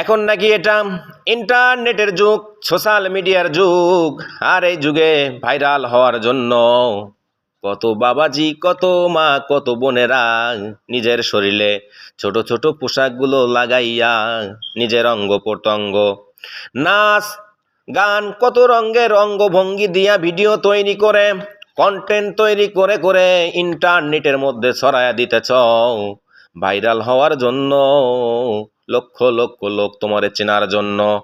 এখন নাকি এটা ইন্টারনেটের যুগ, সোশ্যাল মিডিয়ার যুগ, আর এই যুগে ভাইরাল হওয়ার জন্য। কত বাবাজি, কত মা, কত বোনেরা নিজের শরীরে ছোট ছোট পোশাকগুলো লাগাইয়া নিজের অঙ্গ প্রত্যঙ্গ, নাচ, গান, কত রঙের অঙ্গভঙ্গি দিয়া ভিডিও তৈরি করে কন্টেন্ট তৈরি করে করে ইন্টারনেটের মধ্যে ছড়ায়া দিতেছ। ভাইরাল হওয়ার জন্য লক্ষ লক্ষ লোক তোমারে চেনার জন্য।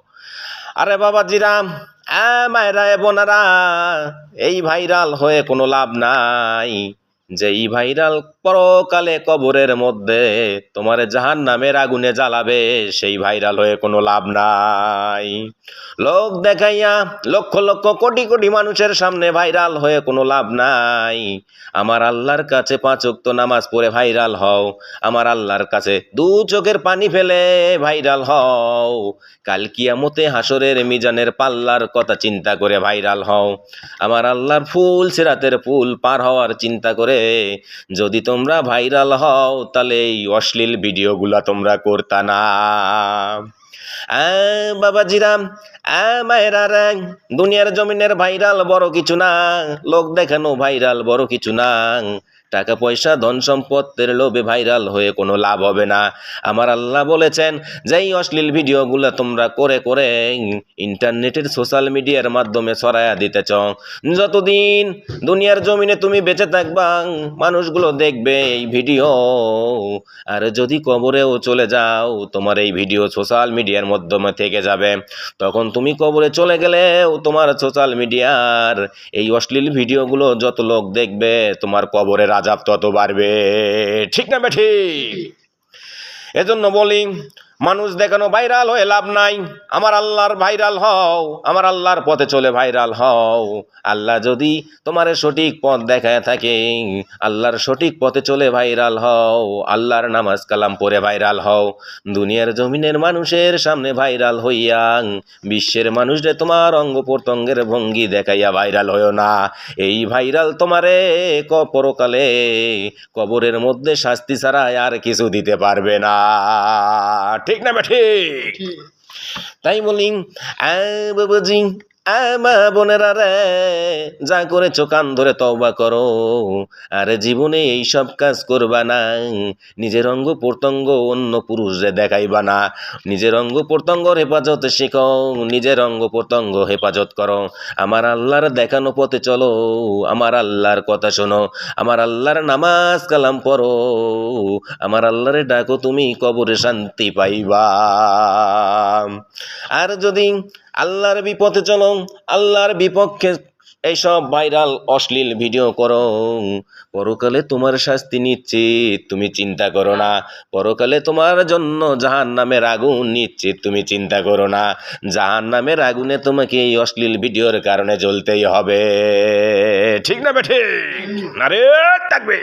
আরে বাবাজিরা এ মায়েরা বোনারা, এই ভাইরাল হয়ে কোনো লাভ নাই। যে এই ভাইরাল পরকালে কবরের মধ্যে তোমার জাহান নামের আগুনে জ্বালাবে, সেই ভাইরাল হয়ে কোনো লাভ নাই। লোক দেখাইয়া লক্ষ লক্ষ কোটি কোটি মানুষের সামনে ভাইরাল হয়ে কোনো লাভ নাই। আমার আল্লাহর কাছে পাঁচ ওয়াক্ত নামাজ পড়ে ভাইরাল হও। আমার আল্লাহর কাছে দু চোখের পানি ফেলে ভাইরাল হও। কাল কিয়ামতে হাসরের মিজানের পাল্লার কথা চিন্তা করে ভাইরাল হও। আমার আল্লাহর ফুল সিরাতের ফুল পার হওয়ার চিন্তা করে যদি তোমরা ভাইরাল হও, তাহলে এই অশ্লীল ভিডিওগুলা তোমরা করতা না। বাবা বাবাজিরাম আ, মায়েরা রে, দুনিয়ার জমিনের ভাইরাল বড় কিছু না, লোক দেখানো ভাইরাল বড় কিছু না। টাকা পয়সা ধন সম্পদের লোভে ভাইরাল হয়ে কোনো লাভ হবে না। আমার আল্লাহ বলেছেন যে এই অশ্লীল ভিডিওগুলো তোমরা করে করে ইন্টারনেটের সোশ্যাল মিডিয়ার মাধ্যমে ছড়ায়া দিতেছ যতদিন দুনিয়ার জমিনে তুমি বেঁচে থাকবা, মানুষগুলো দেখবে এই ভিডিও। আর যদি কবরেও চলে যাও, তোমার এই ভিডিও সোশ্যাল মিডিয়ার মাধ্যমে থেকে যাবে। তখন তুমি কবরে চলে গেলেও তোমার সোশ্যাল মিডিয়ার এই অশ্লীল ভিডিওগুলো যত লোক দেখবে, তোমার কবরের আজাব তত বাড়বে। ঠিক না বে ঠিক এজন্য বলি মানুষ দেখানো ভাইরাল হয়ে লাভ নাই। আমার আল্লাহর ভাইরাল হও, আমার আল্লাহর পথে চলে ভাইরাল হও। আল্লাহ যদি তোমার সঠিক পথ দেখায় থাকে, আল্লাহর সঠিক পথে চলে ভাইরাল হও, আল্লাহর নামাজ কালাম পড়ে ভাইরাল হও। দুনিয়ার জমিনের মানুষের সামনে ভাইরাল হইয়া, বিশ্বের মানুষদের তোমার অঙ্গ প্রত্যঙ্গের ভঙ্গি দেখাইয়া ভাইরাল হইও না। এই ভাইরাল তোমারে ক পরকালে কবরের মধ্যে শাস্তি ছাড়া আর কিছু দিতে পারবে না। ঠিক না ঠিক। তাই বলি আ বাবাজি মা বোনেরা রে, যা করেছ কান ধরে তওবা করো। আরে জীবনে এই সব কাজ করবা না, নিজের অঙ্গ প্রত্যঙ্গ অন্য পুরুষরে দেখাইবা না। নিজের অঙ্গ প্রত্যঙ্গর হেফাজত শেখো, নিজের অঙ্গ প্রত্যঙ্গ হেফাজত করো। আমার আল্লাহর দেখানো পথে চলো, আমার আল্লাহর কথা শোনো, আমার আল্লাহর নামাজ কালাম পড়ো। আমার আল্লাহরে ডাকো, তুমি কবরে শান্তি পাইবা। আর যদি আল্লাহর বিপথে চলো, আল্লাহর বিপক্ষে এইসব ভাইরাল, অশ্লীল ভিডিও করো। পরকালে তোমার শাস্তি নিশ্চিত, তুমি চিন্তা করো না। পরকালে তোমার জন্য জাহান নামের আগুন নিশ্চিত, তুমি চিন্তা করো না। জাহান নামের আগুনে তোমাকে এই অশ্লীল ভিডিওর কারণে জ্বলতেই হবে। ঠিক না বেঠে আরে থাকবে।